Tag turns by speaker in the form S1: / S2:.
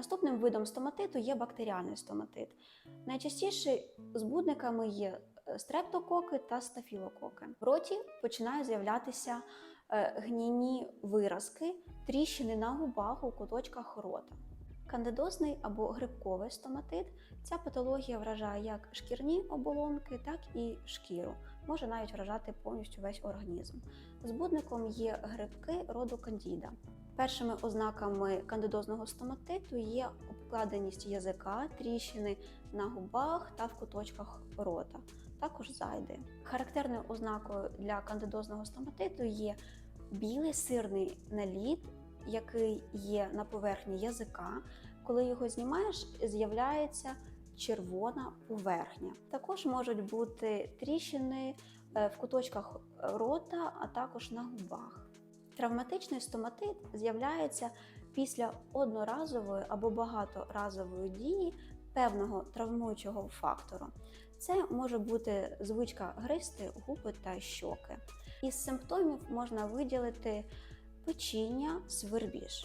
S1: Наступним видом стоматиту є бактеріальний стоматит. Найчастіше збудниками є е, стрептококи та стафілококи. В роті починають з'являтися е, гнійні виразки, тріщини на губах у куточках рота. Кандидозний або грибковий стоматит ця патологія вражає як шкірні оболонки, так і шкіру, може навіть вражати повністю весь організм. Збудником є грибки роду кандіда. Першими ознаками кандидозного стоматиту є обкладеність язика, тріщини на губах та в куточках рота, також зайди. Характерною ознакою для кандидозного стоматиту є білий сирний наліт, який є на поверхні язика. Коли його знімаєш, з'являється червона поверхня. Також можуть бути тріщини е, в куточках рота, а також на губах. Травматичний стоматит з'являється після одноразової або багаторазової дії певного травмуючого фактору. Це може бути звичка гристи, губи та щоки. Із симптомів можна виділити печіння, свербіж.